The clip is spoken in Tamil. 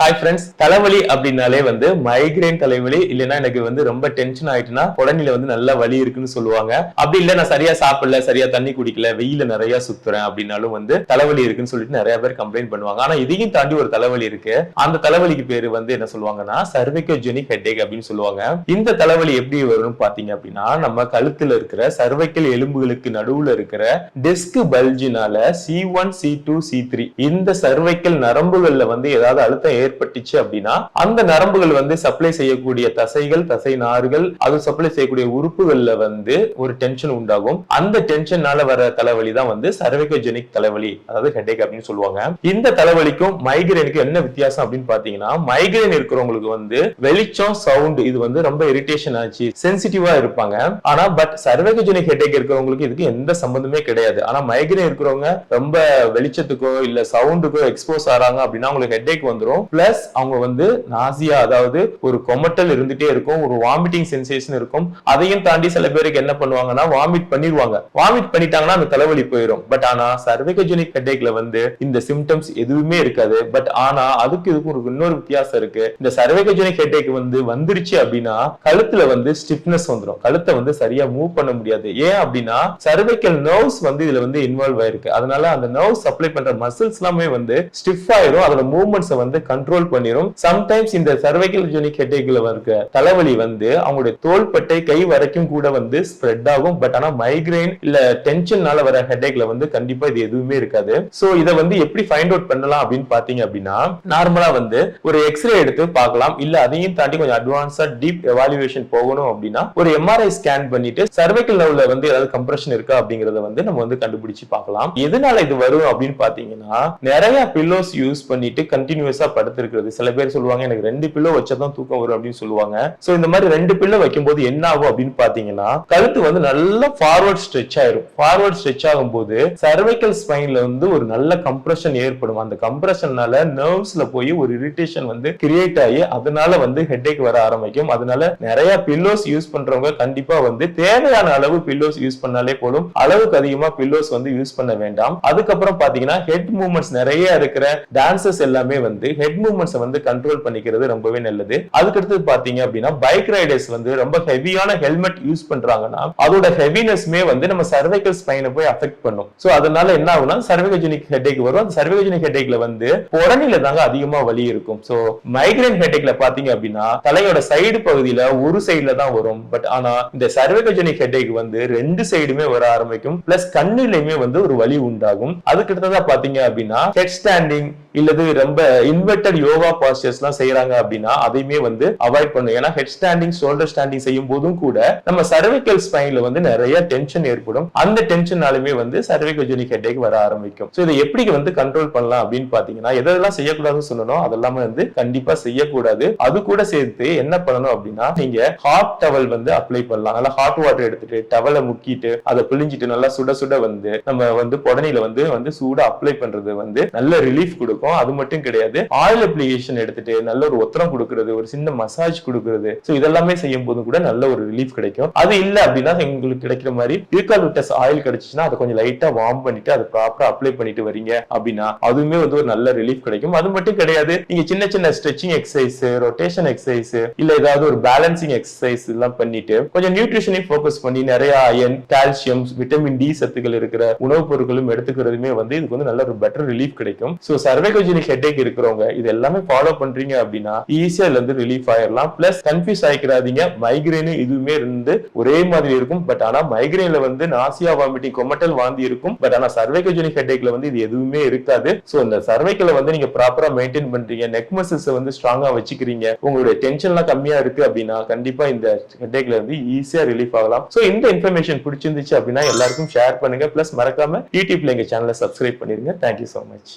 ஹாய் ஃப்ரெண்ட்ஸ் தலைவலி அப்படின்னாலே வந்து மைக்ரேன் தலைவலி இல்லைன்னா எனக்கு வந்து ரொம்ப டென்ஷன் ஆயிட்டுனா உடனே வந்து நல்ல வலி இருக்குன்னு சொல்லுவாங்க. அப்படி இல்ல நான் சரியா சாப்பிடல சரியா தண்ணி குடிக்கல வெயில நிறைய சுத்துறேன் அப்படின்னாலும் வந்து தலைவலி இருக்குன்னு சொல்லிட்டு நிறைய பேர் கம்ப்ளைண்ட் பண்ணுவாங்க. ஆனா இதையும் தாண்டி ஒரு தலைவலி இருக்கு. அந்த தலைவலிக்கு பேரு வந்து என்ன சொல்லுவாங்கன்னா சர்வைக்கோஜெனிக் ஹெட்டேக் அப்படின்னு சொல்லுவாங்க. இந்த தலைவலி எப்படி வரும்னு பாத்தீங்க அப்படின்னா நம்ம கழுத்துல இருக்கிற சர்வைக்கல் எலும்புகளுக்கு நடுவுல இருக்கிற disc பல்ஜினால C one C two C three இந்த சர்வைக்கல் நரம்புகள்ல வந்து ஏதாவது அழுத்தம் ஏற்பட்டுச்சு அப்படின்னா அந்த நரம்புகள் வந்து சப்ளை செய்யக்கூடிய தசைகள் தசை நார்கள் அது சப்ளை செய்யக்கூடிய உறுப்புகள்ல வந்து ஒரு டென்ஷன் உண்டாகும். அந்த டென்ஷனால வர தலைவலி தான் வந்து சர்வைகோஜெனிக் தலைவலி அதாவது ஹெட்டேக் அப்படின்னு சொல்லுவாங்க. இந்த தலைவலிக்கும் மைக்ரைனுக்கு என்ன வித்தியாசம் அப்படின்னு பாத்தீங்கன்னா மைக்ரேன் இருக்கிறவங்களுக்கு வந்து வெளிச்சம் சவுண்ட் இது வந்து ரொம்ப இரிட்டேஷன் ஆச்சு சென்சிட்டிவா இருப்பாங்க. ஆனா பட் சர்வைகோஜெனிக் ஹெடேக் இருக்கிறவங்களுக்கு இதுக்கு எந்த சம்பந்தமே கிடையாது. ஆனா மைக்ரேன் இருக்கிறவங்க ரொம்ப வெளிச்சத்துக்கோ இல்ல சவுண்டுக்கோ எக்ஸ்போஸ் ஆறாங்க அப்படின்னா அவங்களுக்கு ஹெட்டேக் வந்துரும். பிளஸ் அவங்க வந்து நாசியா அதாவது ஒரு கொமட்டல் இருந்துட்டே இருக்கும் ஒரு வாமிட்டிங் சென்சேஷன் இருக்கும். அதையும் தாண்டி சில பேருக்கு என்ன பண்ணுவாங்கன்னா வாமிட் பண்ணிடுவாங்க வாமிட் பண்ணிட்டாங்கன்னா அந்த தலைவலி போயிடும் பட் ஆனா சர்வைகஜெனிக் ஹெட்டேக்ல வந்து இந்த சிம்டம்ஸ் எதுவுமே இருக்காது. பட் ஆனா அதுக்கு இதுக்கு ஒரு இன்னொரு வித்தியாசம் இருக்கு. இந்த சர்வைகஜெனிக் ஹெட்டேக் வந்து வந்துருச்சு அப்படின்னா கழுத்துல வந்து ஸ்டிப்னஸ் வந்துடும் கழுத்தை வந்து சரியா மூவ் பண்ண முடியாது. ஏன் அப்படின்னா சர்வைக்கல் நர்வ்ஸ் வந்து இதுல வந்து இன்வால்வ் ஆயிருக்கு. அதனால அந்த நர்வ் சப்ளை பண்ற மசில்ஸ் எல்லாமே வந்து ஸ்டிஃப் ஆயிரும். அதோட மூவ்மெண்ட்ஸ் வந்து கண்ட்ரோல் கண்ட்ரோல் பண்ணிரும். சம்டைம்ஸ் இந்த சர்வைக்கல் ஜெனிக் ஹெட்டேக்ல இருக்க தலைவலி வந்து அவங்களுடைய தோள்பட்டை கை வரைக்கும் கூட வந்து ஸ்ப்ரெட் ஆகும். பட் ஆனா மைக்ரைன் இல்ல டென்ஷன்னால வர ஹெட்டேக்ல வந்து கண்டிப்பா இது எதுவுமே இருக்காது. சோ இதை வந்து எப்படி ஃபைண்ட் அவுட் பண்ணலாம் அப்படின்னு பாத்தீங்க அப்படின்னா நார்மலா வந்து ஒரு எக்ஸ்ரே எடுத்து பார்க்கலாம். இல்ல அதையும் தாண்டி கொஞ்சம் அட்வான்ஸா டீப் எவாலுவேஷன் போகணும் அப்படின்னா ஒரு எம்ஆர்ஐ ஸ்கேன் பண்ணிட்டு சர்வைக்கல் லெவல்ல வந்து ஏதாவது கம்ப்ரஷன் இருக்கா அப்படிங்கறத வந்து நம்ம வந்து கண்டுபிடிச்சு பார்க்கலாம். எதனால இது வரும் அப்படின்னு பாத்தீங்கன்னா நிறைய பில்லோஸ் யூஸ் பண்ணிட்டு கண்டினியூஸா படுத்திருக்கிறது. சில பேர் சொல்லுவாங்க எனக்கு ரெண்டு பில்லோ வச்சதான் தூக்கம் வரும் அப்படின்னு சொல்லுவாங்க. சோ இந்த மாதிரி ரெண்டு பில்லோ வைக்கும்போது என்ன ஆகும் அப்படின்னு பாத்தீங்கன்னா கழுத்து வந்து நல்லா ஃபார்வர்ட் ஸ்ட்ரெச் ஆயிரும். ஃபார்வர்ட் ஸ்ட்ரெச் ஆகும்போது சர்வைக்கல் ஸ்பைன்ல வந்து ஒரு நல்ல கம்ப்ரஷன் ஏற்படும். அந்த கம்ப்ரஷன்னால நர்வ்ஸ்ல போய் ஒரு இரிட்டேஷன் வந்து கிரியேட் ஆகி அதனால வந்து ஹெட்ஏக் வர ஆரம்பிக்கும். அதனால நிறைய பில்லோஸ் யூஸ் பண்றவங்க கண்டிப்பா வந்து தேவையான அளவு பில்லோஸ் யூஸ் பண்ணாலே போதும். அளவுக்கு அதிகமா பில்லோஸ் வந்து யூஸ் பண்ண வேண்டாம். அதுக்கப்புறம் பாத்தீங்கன்னா ஹெட் மூவ்மெண்ட்ஸ் நிறைய இருக்கிற டான்சஸ் எல்லாமே வந்து ஹெட் மூவ்மெண்ட்ஸ் வந்து கண்ட்ரோல் பண்ணிக்கிறது ரொம்பவே நல்லது. அதுக்கடுத்து பாத்தீங்க அப்படின்னா பைக் ரைடர்ஸ் வந்து ரொம்ப ஹெவியான ஹெல்மெட் யூஸ் பண்றாங்கன்னா அதோட ஹெவினஸ்மே வந்து நம்ம சர்வைக்கல் ஸ்பைனை போய் அஃபெக்ட் பண்ணும். ஸோ அதனால என்ன ஆகும்னா சர்வைகஜெனிக் ஹெட்டேக் வரும். அந்த சர்வைகஜெனிக் ஹெட்டேக்ல வந்து புறணில தாங்க அதிகமா வலி இருக்கும். ஸோ மைக்ரைன் ஹெட்டேக்ல பாத்தீங்க அப்படின்னா தலையோட சைடு பகுதியில ஒரு சைடுல தான் வரும். பட் ஆனா இந்த சர்வைகஜெனிக் ஹெட்டேக் வந்து ரெண்டு சைடுமே வர ஆரம்பிக்கும். பிளஸ் கண்ணிலையுமே வந்து ஒரு வலி உண்டாகும். அதுக்கு அடுத்ததா பாத்தீங்க அப்படின்னா ஹெட் ஸ்டாண்டிங் இல்லது ரொம்ப இன்வெர்டட் யோகா பாஸ்டர்ஸ் எல்லாம் செய்யறாங்க அப்படின்னா அதையுமே வந்து அவாய்ட் பண்ணும் ஏன்னா ஹெட் ஸ்டாண்டிங் ஷோல்டர் ஸ்டாண்டிங் செய்யும் போதும் கூட நம்ம சர்வைக்கல் ஸ்பைன்ல வந்து நிறைய டென்ஷன் ஏற்படும். அந்த டென்ஷனாலுமே வந்து சர்வைகோஜெனிக் ஹெட்டேக் வர ஆரம்பிக்கும். ஸோ இதை எப்படி வந்து கண்ட்ரோல் பண்ணலாம் அப்படின்னு பாத்தீங்கன்னா எதெல்லாம் செய்யக்கூடாதுன்னு சொல்லணும் அதெல்லாமே வந்து கண்டிப்பா செய்யக்கூடாது. அது கூட சேர்த்து என்ன பண்ணணும் அப்படின்னா நீங்க ஹாட் டவல் வந்து அப்ளை பண்ணலாம். நல்லா ஹாட் வாட்டர் எடுத்துட்டு டவலை முக்கிட்டு அதை பிழிஞ்சிட்டு நல்லா சுட சுட வந்து நம்ம வந்து புடனையில வந்து வந்து சூட அப்ளை பண்றது வந்து நல்ல ரிலீஃப் கொடுக்கும். அது மட்டும் கிடையாது. ஆயில் அப்ளிகேஷன் எடுத்துட்டு நல்ல ஒரு ஒத்தரம் கொடுக்கறது ஒரு சின்ன மசாஜ் கொடுக்கறது. ஸோ இதெல்லாமே செய்யும் போது கூட நல்ல ஒரு ரிலீஃப் கிடைக்கும். அது இல்லை அப்படின்னா எங்களுக்கு கிடைக்கிற மாதிரி யூகாலிப்டஸ் ஆயில் கிடைச்சிச்சுன்னா அதை கொஞ்சம் லைட்டா வார்ம் பண்ணிட்டு அதை ப்ராப்பரா அப்ளை பண்ணிட்டு வரீங்க அப்படின்னா அதுவுமே வந்து ஒரு நல்ல ரிலீஃப் கிடைக்கும். அது மட்டும் கிடையாது. நீங்க சின்ன சின்ன ஸ்ட்ரெச்சிங் எக்ஸசைஸ் ரொட்டேஷன் எக்ஸசைஸ் இல்ல ஏதாவது ஒரு பேலன்சிங் எக்ஸசைஸ் எல்லாம் பண்ணிட்டு கொஞ்சம் நியூட்ரிஷனையும் ஃபோக்கஸ் பண்ணி நிறைய அயன் கால்சியம் விட்டமின் டி சத்துக்கள் இருக்கிற உணவுப் பொருட்களும் எடுத்துக்கிறதுமே வந்து இதுக்கு வந்து நல்ல ஒரு பெட்டர் ரிலீஃப் கிடைக்கும். சோ சர்வைகோஜெனிக் ஹெட்டேக் இருக்கிறவங்க இது எல்லாமே ஃபாலோ பண்றீங்க அப்படின்னா ஈஸியா இதுல இருந்து ரிலீஃப் ஆயிடலாம் பிளஸ் கன்ஃபியூஸ் ஆயிக்கிறாதீங்க மைக்ரைனு இதுவுமே இருந்து ஒரே மாதிரி இருக்கும். பட் ஆனா மைக்ரைன்ல வந்து நாசியா வாமிட்டிங் கொமட்டல் வாந்தி இருக்கும். பட் ஆனா ஹெட் ஹெட்டேக்ல வந்து இது எதுவுமே இருக்காது. சோ இந்த சர்வைக்கல வந்து நீங்க ப்ராப்பரா மெயின்டைன் பண்றீங்க. நெக் மசில்ஸ் வந்து ஸ்ட்ராங்கா வச்சுக்கிறீங்க. உங்களுடைய டென்ஷன் எல்லாம் கம்மியா இருக்கு அப்படின்னா கண்டிப்பா இந்த ஹெட்டேக்ல இருந்து ஈஸியா ரிலீஃப் ஆகலாம். சோ இந்த இன்ஃபர்மேஷன் பிடிச்சிருந்துச்சு அப்படின்னா எல்லாருக்கும் ஷேர் பண்ணுங்க. பிளஸ் மறக்காம யூடியூப்ல எங்க சேனலை சப்ஸ்கிரைப் பண்ணிருங்க. Thank you so much